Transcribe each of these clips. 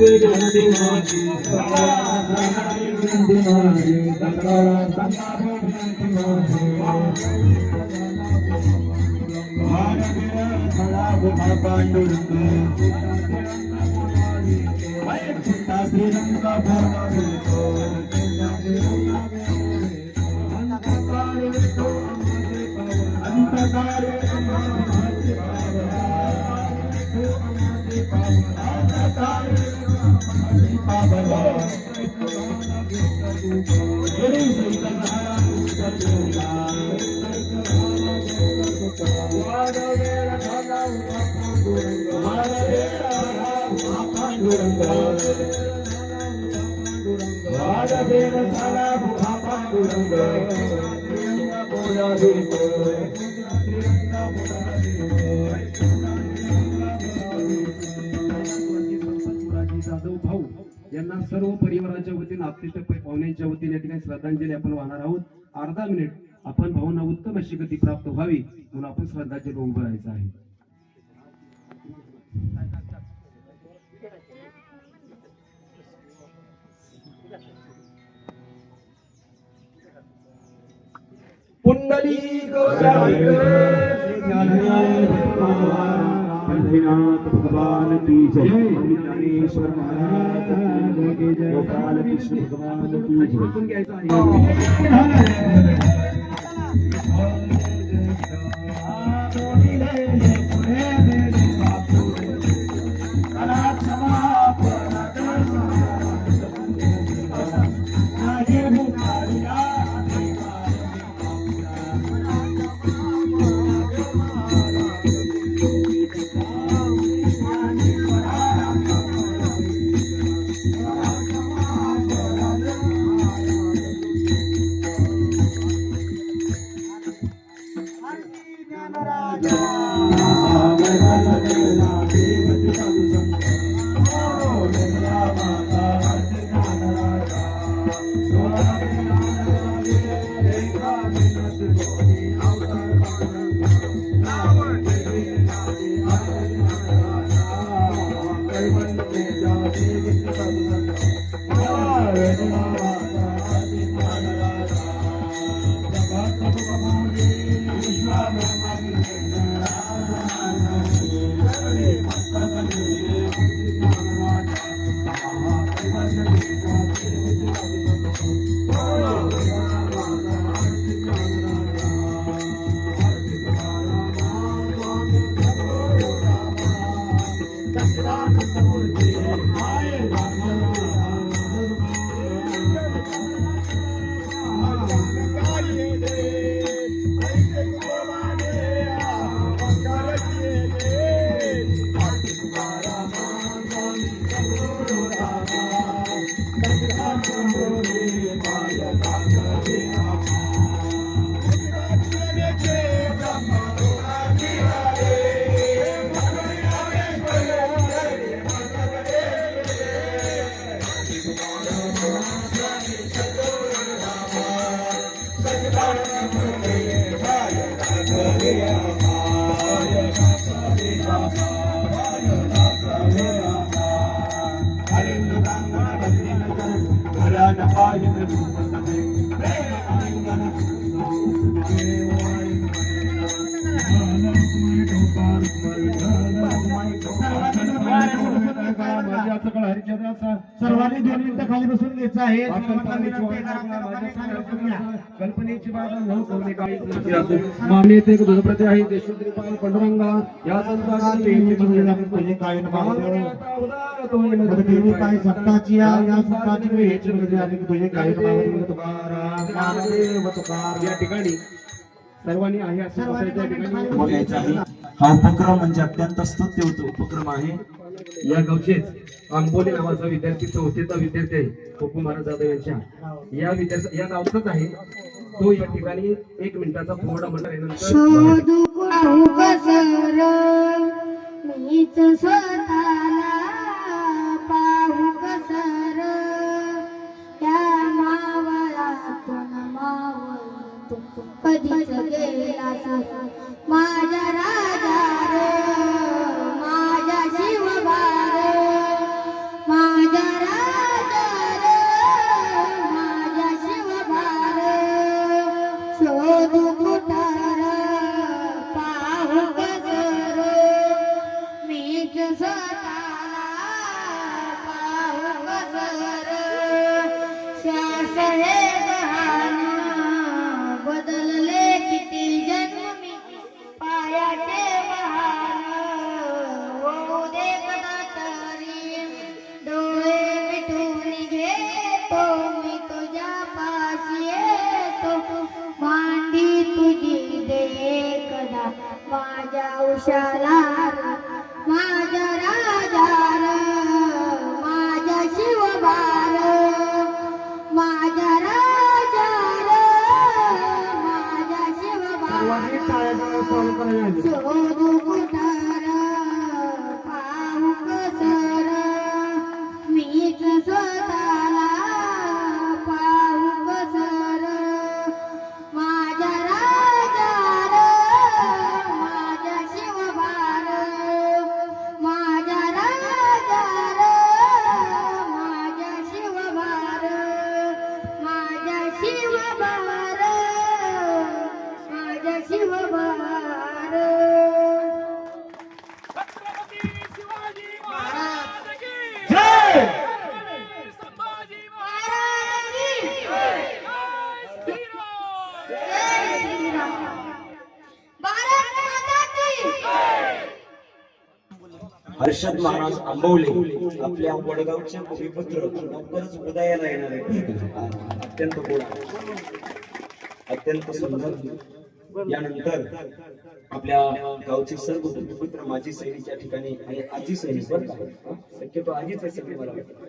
विनंती माझी सकाळी विनंती माझी सकाळ सकाळ विनंती माझी पांडुरंग सर्व परिवाराच्या वतीने आपतिष्ट पाहुण्यांच्या वतीने या ठिकाणी श्रद्धांजली आपण वाहणार आहोत. अर्धा मिनिट आपण भाऊंना उत्तम अशी गती प्राप्त व्हावी म्हणून आपण श्रद्धांजली उभं राहायचं आहे. पुंडली पंढरीनाथ भगवान की जय। ज्ञानेश्वर महाराज की जय। गोपाल कृष्ण भगवान की जय। बसून आहे सर्वांनी दोन मिनिटं खाली बसून घ्यायचं आहे. कल्पनेची. मागणी दुधप्रती आहे पाल पांडुरंगा. या संतांची सत्ताची या सत्ताची तुझे ठिकाणी सर्वांनी आहे असं बसायचं या ठिकाणी. बोलायचं आहे. हा उपक्रम म्हणजे अत्यंत स्तुत्य उपक्रम आहे या गावचेच आंबोली नावाचा विद्यार्थी संस्थेचा विद्यार्थी आहे कोकू महाराज जाधव यांच्या. या विद्यार्थी या गावचाच आहे. तो या ठिकाणी एक मिनिटाचा फोडा म्हणणार आहे. नंतर माझ्या माझ्या उशाला शिवबार माझ्या हर्षद महाराज आंबवले. आपल्या वडगावचे भूमिपुत्र लवकरच उदयाला येणार आहे अत्यंत गोड. अत्यंत सुंदर. यानंतर आपल्या गावचे सर्व भूमिपुत्र माझी सैनिक ठिकाणी आणि आजी सैनिक बरं शक्यतो आजीच आहे सगळे मला वाटतं.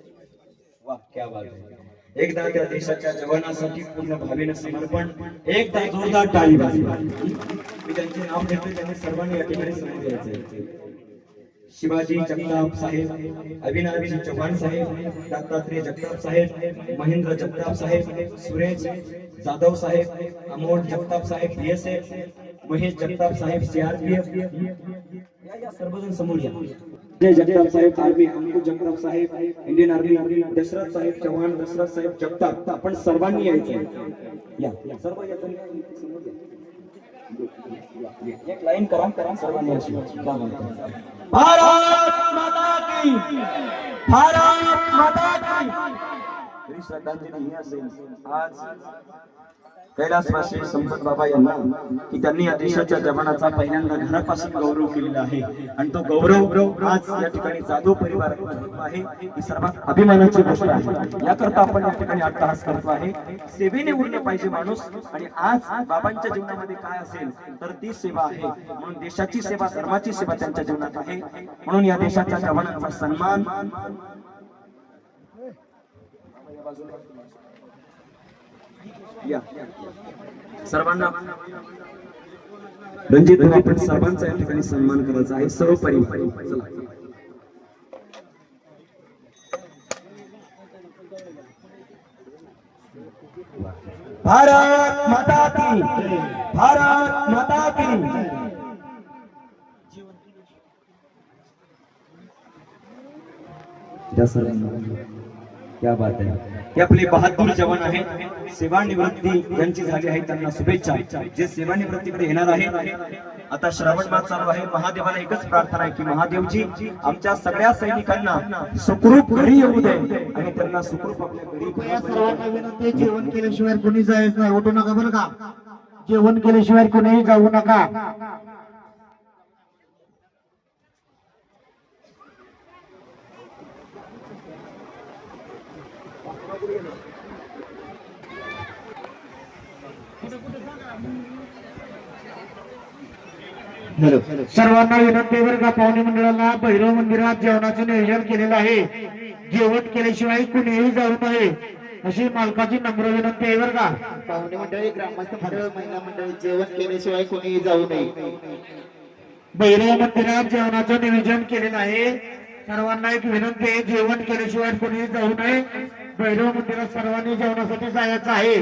वा क्या बात आहे. एकदा त्या देशाच्या जवानासाठी पूर्ण भावीनं समर्पण एकदा जोरदार टाळी वाजवा. मी त्यांचे नाव घेतले त्यांनी सर्वांनी या ठिकाणी समोर यायचे शिवाजी जगताप साहेब अविनाश चव्हाण साहेब दत्तात्रय जगताप साहेब महेंद्र जगताप साहेब सुरेश जाधव साहेब अमोल जगताप साहेब बीएसएफ महेश जगताप साहेब सीआरपीएफ. सर्वजण समोर या. जय जगताप साहेब आर्मी अंकुश जगताप साहेब इंडियन आर्मी दशरथ साहेब चव्हाण दशरथ साहेब जगताप. आपण सर्वांनी यायचं या सर्व समोर एक लाईन करा करा सर्वांनी भारत माता की भारत माता की. तरी श्रद्धांजली ही असेल. आज कैलासवासी संपत बाबा यांना की त्यांनी या देशाच्या जवानाचा पहिल्यांदा घरापासून गौरव केलेला आहे. आणि तो गौरव आज या ठिकाणी जाधव परिवार आहे. ही सर्वात अभिमानाची गोष्ट आहे. याकरता आपण या ठिकाणी अट्टहास करतो आहे. सेवेने उरले पाहिजे माणूस. आणि आज बाबांच्या जीवनामध्ये काय असेल तर ती सेवा आहे. म्हणून देशाची सेवा धर्माची सेवा त्यांच्या जीवनात आहे. म्हणून या देशाच्या जवानांचा सन्मान. या. सर्वांना रणजित आपण सर्वांचा या ठिकाणी सन्मान करायचा आहे. सर्व परिवार भारत माता की भारत माता की. या सर्वांना क्या बात आहे ते आपले बहादूर जवान आहेत सेवानिवृत्ती ज्यांची झाली आहे त्यांना शुभेच्छा। जे सेवानिवृत्तीकडे येणार आहे आता श्रावण मास चालू आहे महादेवाला एकच प्रार्थना आहे की महादेवजी आमच्या सगळ्या सैनिकांना सुखरूप घरी येऊ दे आणि त्यांना सुखरूप आपल्या घरी जेवण केल्याशिवाय कोणी जायचं नाही. उठू नका बरं का? जेवण केल्याशिवाय कोणीही जाऊ नका. सर्वांना विनंती आहे बरं का पाहुणे मंडळाला भैरव मंदिरात जेवणाचं नियोजन केलेलं आहे. जेवण केल्याशिवाय कुणीही जाऊ नये. अशी मालकाची नम्र विनंती आहे बरं का. पाहुणे मंडळी ग्रामस्थ मंडळ महिला मंडळी जेवण केल्याशिवाय कोणीही जाऊ नये. भैरव मंदिरात जेवणाचं नियोजन केलेलं आहे. सर्वांना एक विनंती आहे जेवण केल्याशिवाय कोणीही जाऊ नये. भैरव मंदिरात सर्वांनी जेवणासाठी जायचं आहे.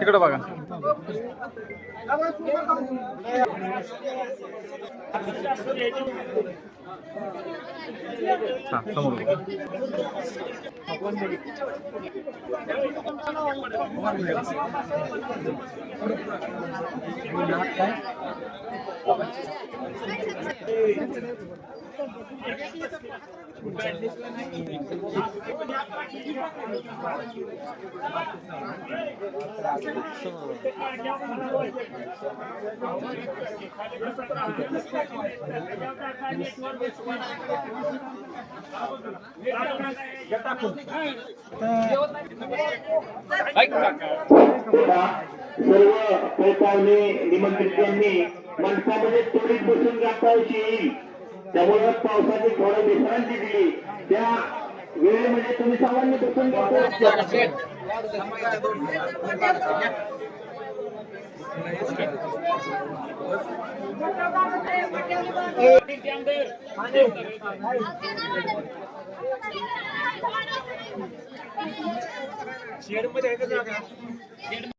तिकडे बघा हा समोर बघा. सर्व पाहुणे निमंत्रितांनी मनसामध्ये त्वरित बसून जाता येईल त्यामुळे पावसाची थोडं विश्रांती दिली. त्या वेळेमध्ये तुम्ही सामान्य बसून जाता शेडमध्ये आहे का जागा?